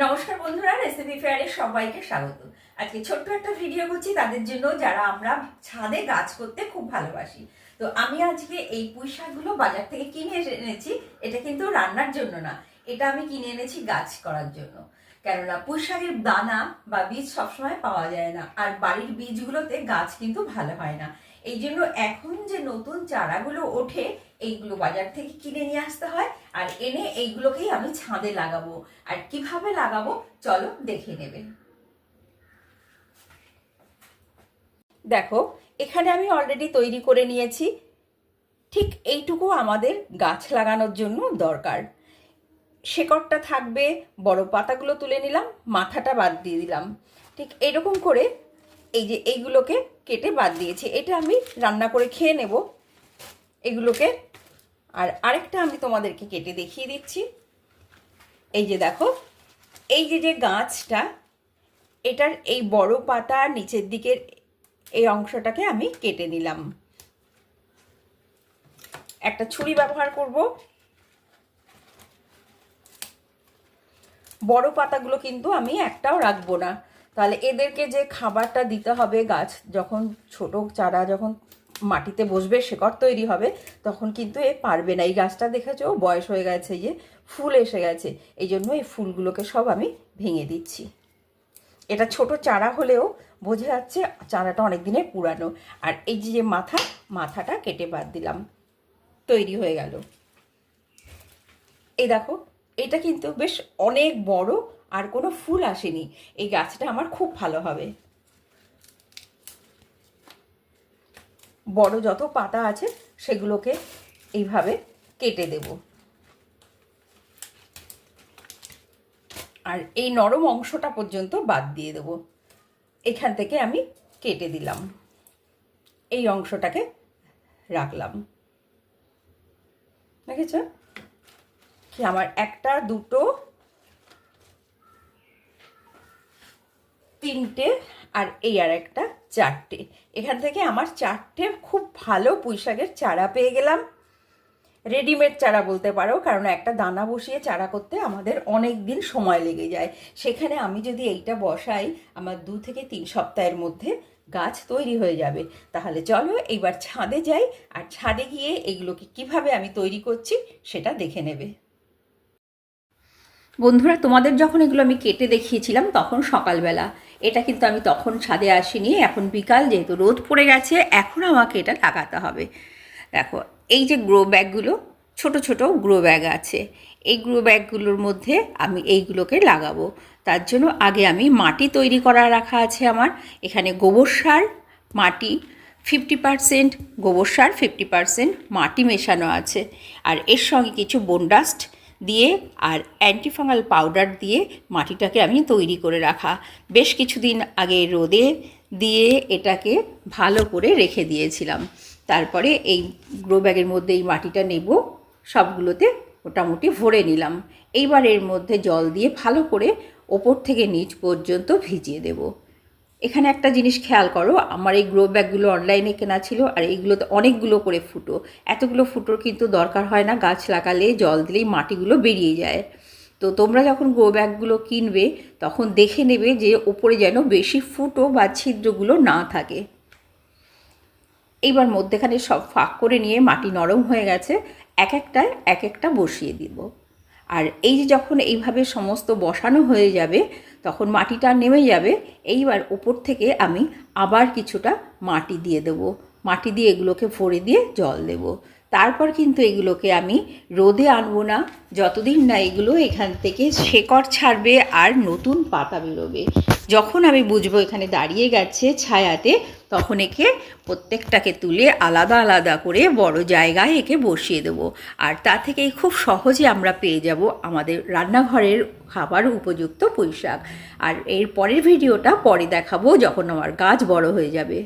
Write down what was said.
নমস্কার বন্ধুরা রেসিপি ফেয়ারে সবাইকে স্বাগত। আজকে ছোট্ট একটা ভিডিও করছি, তাদের জন্য যারা আমরা ছাদে গাছ করতে খুব ভালোবাসি। তো আমি আজকে এই পুঁইশাকগুলো বাজার থেকে কিনে এনেছি, এটা কিন্তু রান্নার জন্য না, এটা আমি কিনে এনেছি গাছ করার জন্য। কেননা পুঁই শাকের দানা বা বীজ সবসময় পাওয়া যায় না। আর বাড়ির বীজগুলোতে গাছ কিন্তু ভালো হয় না। এই জন্য এখন যে নতুন চারাগুলো ওঠে, এইগুলো বাজার থেকে কিনে নিয়ে আসতে হয় আর এনে এইগুলোকেই আমি ছাদে লাগাবো। আর কীভাবে লাগাবো, চলো দেখে নেবে। দেখো, এখানে আমি অলরেডি তৈরি করে নিয়েছি। ঠিক এইটুকু আমাদের গাছ লাগানোর জন্য দরকার। শেকড়টা থাকবে, বড় পাতাগুলো তুলে নিলাম, মাথাটা বাদ দিয়ে দিলাম। ঠিক এরকম করে এই যে এইগুলোকে কেটে বাদ দিয়েছি। এটা আমি রান্না করে খেয়ে নেব এগুলোকে। আর আরেকটা আমি তোমাদেরকে কেটে দেখিয়ে দিচ্ছি। এই যে দেখো, এই যে যে গাছটা, এটার এই বড় পাতা নিচের দিকের এই অংশটাকে আমি কেটে নিলাম। একটা ছুরি ব্যবহার করব বড় পাতাগুলো কিন্তু আমি একটাও রাখব না। তাহলে এদেরকে যে খাবারটা দিতে হবে গাছ, যখন ছোট চারা যখন মাটিতে বসবে, শেকড় তৈরি হবে, তখন কিন্তু এ পারবে না। এই গাছটা দেখেছ? বয়স হয়ে গেছে যে ফুল এসে গেছে। এই জন্য এই ফুলগুলোকে সব আমি ভেঙে দিচ্ছি। এটা ছোট চারা হলেও বোঝা যাচ্ছে চারাটা অনেক দিনের পুরানো। আর এই যে মাথা, মাথাটা কেটে বাদ দিলাম। তৈরি হয়ে গেল। এই দেখো এটা কিন্তু বেশ অনেক বড় আর কোনো ফুল আসেনি। এই গাছটা আমার খুব ভালো হবে। বড় যত পাতা আছে, সেগুলোকে এইভাবে কেটে দেব। আর এই নরম অংশটা পর্যন্ত বাদ দিয়ে দেব। এখান থেকে আমি কেটে দিলাম। এই অংশটাকে রাখলাম। দেখেছ? কি, আমার একটা, দুটো, তিনটে, আর এই আর একটা, চারটে। এখান থেকে আমার চারটে খুব ভালো পুঁইশাকের চারা পেয়ে গেলাম। রেডিমেড চারা বলতে পারো, কারণ একটা দানা বসিয়ে চারা করতে আমাদের অনেক দিন সময় লেগে যায়। সেখানে আমি যদি এইটা বসাই, আমার দু থেকে তিন সপ্তাহের মধ্যে গাছ তৈরি হয়ে যাবে। তাহলে চলো, এইবার ছাদে যাই, আর ছাদে গিয়ে এইগুলোকে কীভাবে আমি তৈরি করছি, সেটা দেখে নেবে। বন্ধুরা, তোমাদের যখন এগুলো আমি কেটে দেখিয়েছিলাম তখন সকালবেলা। এটা কিন্তু আমি তখন ছাদে আসিনি, এখন বিকাল যেহেতু রোদ পড়ে গেছে, এখন আমাকে এটা লাগাতে হবে। দেখো, এই যে গ্রো ব্যাগগুলো ছোট ছোট গ্রো ব্যাগ আছে। এই গ্রো ব্যাগগুলোর মধ্যে আমি এইগুলোকে লাগাবো। তার জন্য আগে আমি মাটি তৈরি করা রাখা আছে আমার। এখানে গোবর সার, মাটি ফিফটি পারসেন্ট গোবর সার ফিফটি পারসেন্ট মাটি মেশানো আছে। আর এর সঙ্গে কিছু বোনডাস্ট দিয়ে আর অ্যান্টিফাঙ্গাল পাউডার দিয়ে মাটিটাকে আমি তৈরি করে রাখা। বেশ কিছুদিন আগে রোদে দিয়ে এটাকে ভালো করে রেখে দিয়েছিলাম। তারপরে এই গ্রো ব্যাগের মধ্যে এই মাটিটা নেব, সবগুলোতে মোটামুটি ভরে নিলাম। এইবার এর মধ্যে জল দিয়ে ভালো করে ওপর থেকে নিচ পর্যন্ত ভিজিয়ে দেবো। এখানে একটা জিনিস খেয়াল করো, আমার এই গ্রো ব্যাগগুলো অনলাইনে কেনা ছিল আর এইগুলোতে অনেকগুলো করে ফুটো। এতগুলো ফুটোর কিন্তু দরকার হয় না, গাছ লাগালে জল দিলেই মাটিগুলো বেরিয়ে যায়। তো তোমরা যখন গ্রো ব্যাগগুলো কিনবে, তখন দেখে নেবে যে ওপরে যেন বেশি ফুটো বা ছিদ্রগুলো না থাকে। এইবার মধ্যেখানে সব ফাঁক করে নিয়ে মাটি নরম হয়ে গেছে, এক একটায় এক একটা বসিয়ে দিব। আর এই যে যখন এইভাবে সমস্ত বসানো হয়ে যাবে, তখন মাটিটা নেমে যাবে, এইবার ওপর থেকে আমি আবার কিছুটা মাটি দিয়ে দেব। মাটি দিয়ে এগুলোকে ভরে দিয়ে জল দেব। তারপর কিন্তু এগুলোকে আমি রোদে আনব না। যতদিন না এগুলো এখান থেকে শেকড় ছাড়বে আর নতুন পাতা বেরোবে। যখন আমি বুঝব এখানে দাঁড়িয়ে গেছে ছায়াতে, তখন একে প্রত্যেকটাকে তুলে আলাদা আলাদা করে বড় জায়গায় একে বসিয়ে দেবো। আর তা থেকেই খুব সহজে আমরা পেয়ে যাব আমাদের রান্নাঘরের খাবার উপযুক্ত পুঁইশাক। আর এর পরের ভিডিওটা পরে দেখাবো যখন আমার গাছ বড় হয়ে যাবে।